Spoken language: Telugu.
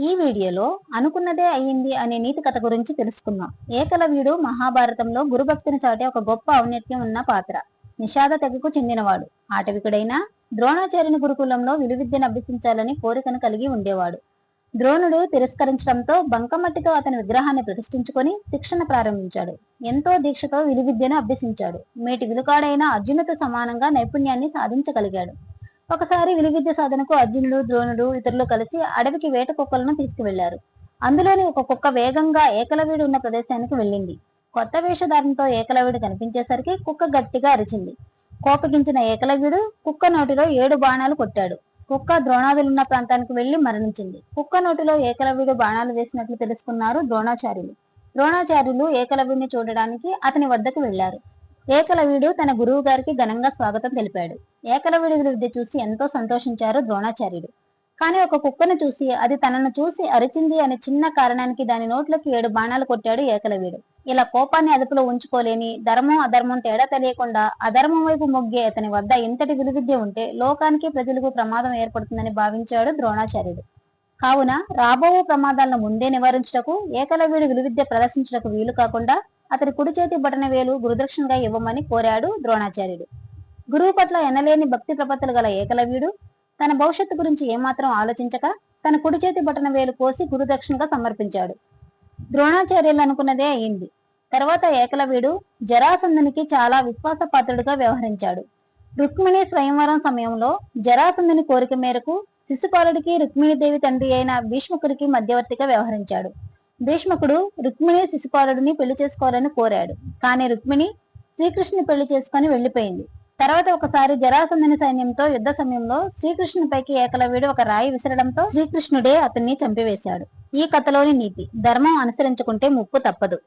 ఈ వీడియోలో అనుకున్నదే అయ్యింది అనే నీతి కథ గురించి తెలుసుకుందాం. ఏకలవ్యుడు మహాభారతంలో గురుభక్తిని చాటే ఒక గొప్ప ఔన్నత్యం ఉన్న పాత్ర. నిషాద తెగకు చెందినవాడు. ఆటవికుడైన ద్రోణాచార్యుని గురుకులంలో విలువిద్యను అభ్యసించాలని కోరికను కలిగి ఉండేవాడు. ద్రోణుడు తిరస్కరించడంతో బంకమట్టితో అతని విగ్రహాన్ని ప్రతిష్ఠించుకొని శిక్షణ ప్రారంభించాడు. ఎంతో దీక్షతో విలువిద్యను అభ్యసించాడు. మేటి విలుకాడైన అర్జునుతో సమానంగా నైపుణ్యాన్ని సాధించగలిగాడు. ఒకసారి విలువిద్య సాధనకు అర్జునుడు ద్రోణుడు ఇతరులు కలిసి అడవికి వేట కుక్కలను తీసుకువెళ్ళారు అందులోని ఒక కుక్క వేగంగా ఏకలవీడు ఉన్న ప్రదేశానికి వెళ్ళింది. కొత్త వేషధారణతో ఏకలవ్యుడు కనిపించేసరికి కుక్క గట్టిగా అరిచింది. కోపగించిన ఏకలవ్యుడు కుక్క నోటిలో ఏడు బాణాలు కొట్టాడు. కుక్క ద్రోణాదులున్న ప్రాంతానికి వెళ్ళి మరణించింది. కుక్క నోటిలో ఏకలవ్యుడు బాణాలు వేసినట్లు తెలుసుకున్నారు ద్రోణాచార్యులు. ద్రోణాచార్యులు ఏకలవ్యుడిని చూడడానికి అతని వద్దకు వెళ్ళారు ఏకలవ్యుడు తన గురువు గారికి ఘనంగా స్వాగతం తెలిపాడు. ఏకలవ్యుడి విలువిద్య చూసి ఎంతో సంతోషించారు ద్రోణాచార్యుడు. కానీ ఒక కుక్కను చూసి అది తనను చూసి అరిచింది అనే చిన్న కారణానికి దాని నోట్లోకి ఏడు బాణాలు కొట్టాడు ఏకలవ్యుడు ఇలా కోపాన్ని అదుపులో ఉంచుకోలేని ధర్మం అధర్మం తేడా తెలియకుండా అధర్మం వైపు మొగ్గే అతని వద్ద ఇంతటి విలువిద్య ఉంటే లోకానికి ప్రజలకు ప్రమాదం ఏర్పడుతుందని భావించాడు ద్రోణాచార్యుడు. కావున రాబో ప్రమాదాలను ముందే నివారించుటకు ఏకలవ్యుడి విలువిద్య ప్రదర్శించుటకు వీలు కాకుండా అతని కుడి చేతి బటన వేలు గురుదక్షిణగా ఇవ్వమని కోరాడు ద్రోణాచార్యుడు. గురువు పట్ల ఎనలేని భక్తి ప్రపత్తులు గల ఏకలవ్యుడు తన భవిష్యత్తు గురించి ఏమాత్రం ఆలోచించక తన కుడి చేతి బటన వేలు కోసి గురుదక్షిణగా సమర్పించాడు. ద్రోణాచార్యులు అనుకున్నదే అయింది. తర్వాత ఏకలవ్యుడు జరాసంధునికి చాలా విశ్వాసపాత్రుడిగా వ్యవహరించాడు. రుక్మిణి స్వయంవరం సమయంలో జరాసంధుని కోరిక మేరకు శిశుపాలుడికి రుక్మిణీదేవి తండ్రి అయిన భీష్ముకుడికి మధ్యవర్తిగా వ్యవహరించాడు. భీష్మకుడు రుక్మిణి శిశుపాలుడిని పెళ్ళి చేసుకోవాలని కోరాడు. కానీ రుక్మిణి శ్రీకృష్ణుని పెళ్ళి చేసుకుని వెళ్ళిపోయింది తర్వాత ఒకసారి జరాసంధని సైన్యంతో యుద్ధ సమయంలో శ్రీకృష్ణునిపైకి ఏకలవ్యుడు ఒక రాయి విసరడంతో శ్రీకృష్ణుడే అతన్ని చంపివేశాడు. ఈ కథలోని నీతి. ధర్మం అనుసరించుకుంటే ముప్పు తప్పదు.